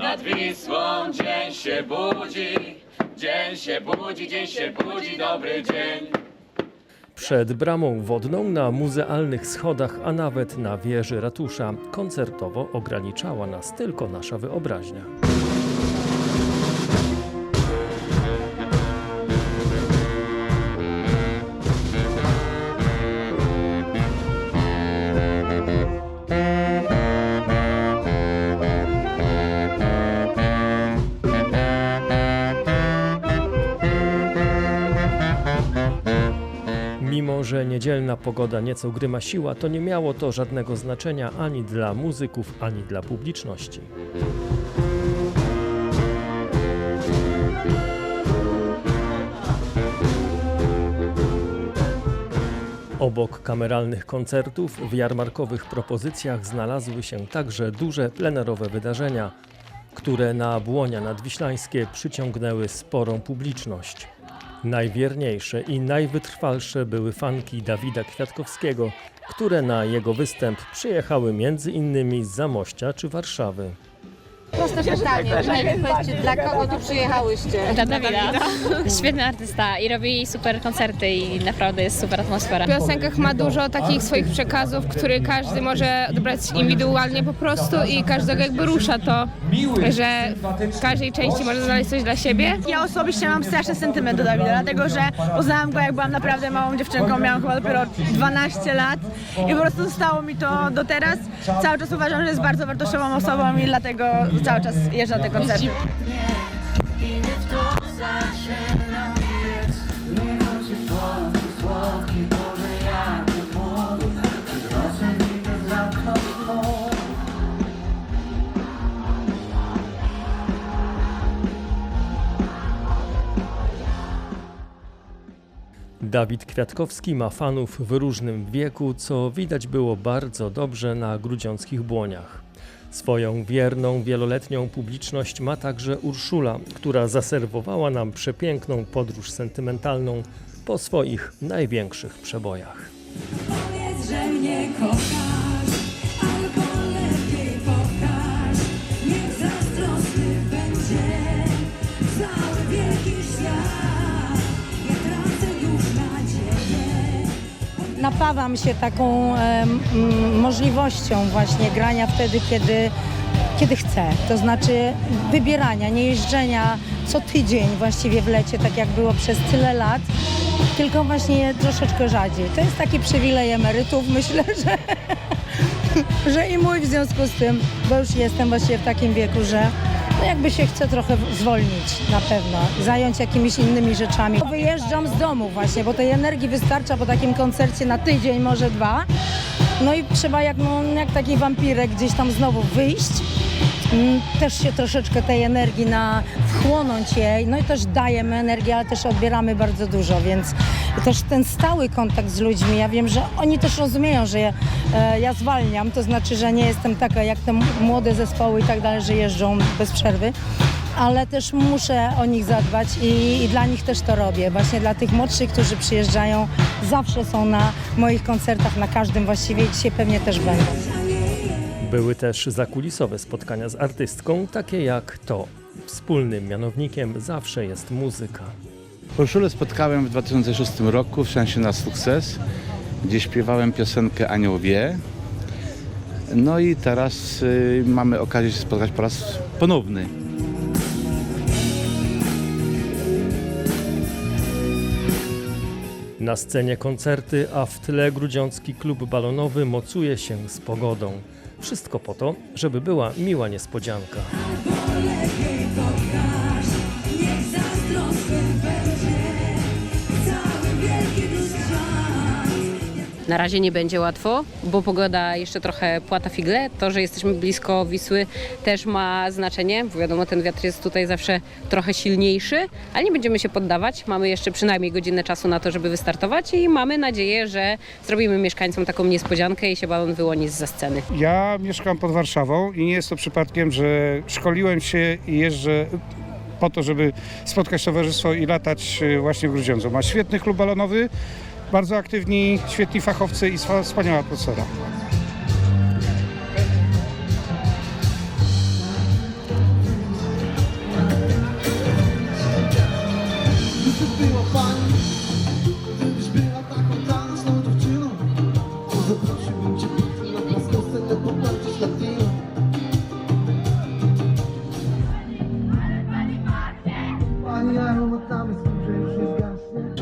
Nad Wisłą dzień się budzi, dzień się budzi, dzień się budzi, dobry dzień. Przed bramą wodną na muzealnych schodach, a nawet na wieży ratusza koncertowo ograniczała nas tylko nasza wyobraźnia. Mimo, że niedzielna pogoda nieco grymasiła, to nie miało to żadnego znaczenia ani dla muzyków, ani dla publiczności. Obok kameralnych koncertów w jarmarkowych propozycjach znalazły się także duże plenerowe wydarzenia, które na Błonia Nadwiślańskie przyciągnęły sporą publiczność. Najwierniejsze i najwytrwalsze były fanki Dawida Kwiatkowskiego, które na jego występ przyjechały między innymi z Zamościa czy Warszawy. Proste pytanie, powiedzcie, dla kogo tu przyjechałyście? Dla Dawida. Świetny artysta i robi super koncerty i naprawdę jest super atmosfera. W piosenkach ma dużo takich swoich przekazów, które każdy może odebrać indywidualnie po prostu i każdego jakby rusza to, że w każdej części może znaleźć coś dla siebie. Ja osobiście mam straszny sentyment do Dawida, dlatego że poznałam go jak byłam naprawdę małą dziewczynką, miałam chyba dopiero 12 lat i po prostu zostało mi to do teraz. Cały czas uważam, że jest bardzo wartościową osobą i dlatego cały czas jeżdżę na te koncerty. Dawid Kwiatkowski ma fanów w różnym wieku, co widać było bardzo dobrze na grudziąckich błoniach. Swoją wierną, wieloletnią publiczność ma także Urszula, która zaserwowała nam przepiękną podróż sentymentalną po swoich największych przebojach. Powiedz, Napawam się taką możliwością właśnie grania wtedy, kiedy, kiedy chcę. To znaczy wybierania, nie jeżdżenia co tydzień właściwie w lecie, tak jak było przez tyle lat, tylko właśnie troszeczkę rzadziej. To jest taki przywilej emerytów, myślę, że, że i mój w związku z tym, bo już jestem właściwie w takim wieku, że no jakby się chce trochę zwolnić na pewno, zająć jakimiś innymi rzeczami. Wyjeżdżam z domu właśnie, bo tej energii wystarcza po takim koncercie na tydzień, może dwa. No i trzeba jak, no, jak taki wampirek gdzieś tam znowu wyjść. Też się troszeczkę tej energii na wchłonąć jej, no i też dajemy energię, ale też odbieramy bardzo dużo, więc też ten stały kontakt z ludźmi, ja wiem, że oni też rozumieją, że ja, e, ja zwalniam, to znaczy, że nie jestem taka jak te młode zespoły i tak dalej, że jeżdżą bez przerwy, ale też muszę o nich zadbać i, i dla nich też to robię. Właśnie dla tych młodszych, którzy przyjeżdżają, zawsze są na moich koncertach, na każdym właściwie i dzisiaj pewnie też będą. Były też zakulisowe spotkania z artystką, takie jak to. Wspólnym mianownikiem zawsze jest muzyka. Urszulę spotkałem w 2006 roku w Szansie na Sukces, gdzie śpiewałem piosenkę Anioł wie. No i teraz y, mamy okazję się spotkać po raz ponowny. Na scenie koncerty, a w tle grudziącki klub balonowy mocuje się z pogodą. Wszystko po to, żeby była miła niespodzianka. Na razie nie będzie łatwo, bo pogoda jeszcze trochę płata figle. To, że jesteśmy blisko Wisły też ma znaczenie, bo wiadomo, ten wiatr jest tutaj zawsze trochę silniejszy, ale nie będziemy się poddawać. Mamy jeszcze przynajmniej godzinę czasu na to, żeby wystartować i mamy nadzieję, że zrobimy mieszkańcom taką niespodziankę i się balon wyłoni z sceny. Ja mieszkam pod Warszawą i nie jest to przypadkiem, że szkoliłem się i jeżdżę po to, żeby spotkać towarzystwo i latać e, właśnie w Grudziądzu. Ma świetny klub balonowy, bardzo aktywni, świetni fachowcy i wspaniała atmosfera.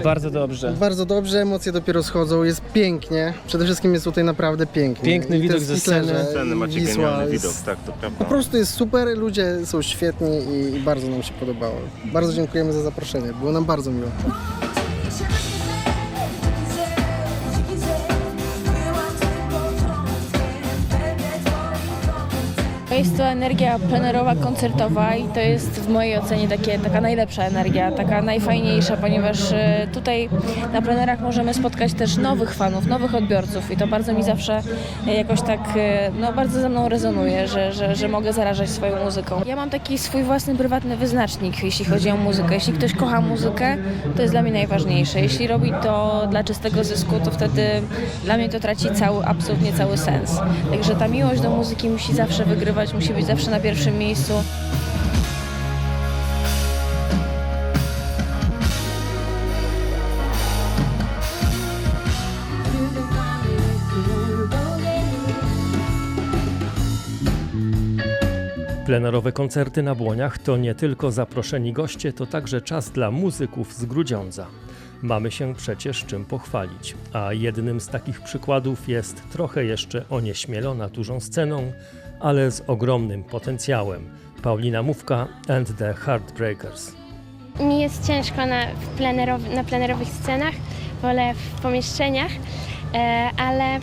Bardzo dobrze. Bardzo dobrze, emocje dopiero schodzą, jest pięknie. Przede wszystkim jest tutaj naprawdę pięknie. Piękny I widok ze Whistlerze, sceny. i Wisła jest- tak, to prawda. Po prostu jest super, ludzie są świetni i, i bardzo nam się podobało. Bardzo dziękujemy za zaproszenie, było nam bardzo miło. Jest to energia plenerowa, koncertowa i to jest w mojej ocenie takie, taka najlepsza energia, taka najfajniejsza, ponieważ e, tutaj na plenerach możemy spotkać też nowych fanów, nowych odbiorców i to bardzo mi zawsze e, jakoś tak, e, no bardzo ze mną rezonuje, że, że, że mogę zarażać swoją muzyką. Ja mam taki swój własny, prywatny wyznacznik, jeśli chodzi o muzykę. Jeśli ktoś kocha muzykę, to jest dla mnie najważniejsze. Jeśli robi to dla czystego zysku, to wtedy dla mnie to traci cały, absolutnie cały sens. Także ta miłość do muzyki musi zawsze wygrywać, musi być zawsze na pierwszym miejscu. Plenerowe koncerty na Błoniach to nie tylko zaproszeni goście, to także czas dla muzyków z Grudziądza. Mamy się przecież czym pochwalić, a jednym z takich przykładów jest trochę jeszcze onieśmielona dużą sceną, ale z ogromnym potencjałem. Paulina Mówka and the Heartbreakers. Mi jest ciężko na, w plenerow, na plenerowych scenach, wolę w pomieszczeniach, e, ale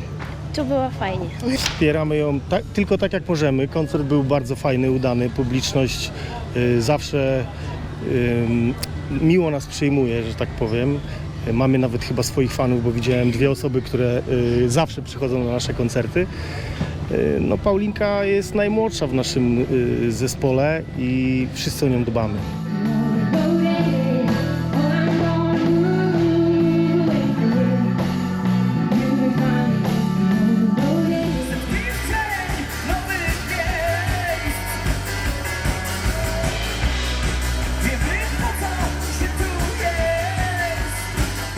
tu było fajnie. Wspieramy ją tak, tylko tak jak możemy. Koncert był bardzo fajny, udany. Publiczność y, zawsze y, miło nas przyjmuje, że tak powiem. Mamy nawet chyba swoich fanów, bo widziałem dwie osoby, które y, zawsze przychodzą na nasze koncerty. Y, No, Paulinka jest najmłodsza w naszym y, zespole i wszyscy o nią dbamy.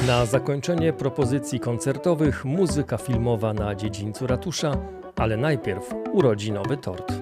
Na zakończenie propozycji koncertowych muzyka filmowa na dziedzińcu ratusza, ale najpierw urodzinowy tort.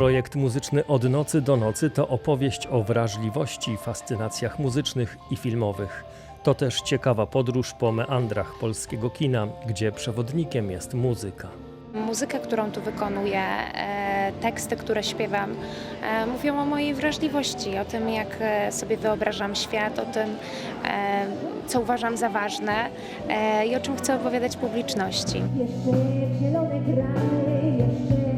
Projekt muzyczny Od nocy do nocy to opowieść o wrażliwości fascynacjach muzycznych i filmowych. To też ciekawa podróż po meandrach polskiego kina, gdzie przewodnikiem jest muzyka. Muzyka, którą tu wykonuję, e, teksty, które śpiewam, e, mówią o mojej wrażliwości, o tym, jak e, sobie wyobrażam świat, o tym, co uważam za ważne i o czym chcę opowiadać publiczności. Jeszcze zielone gramy, jeszcze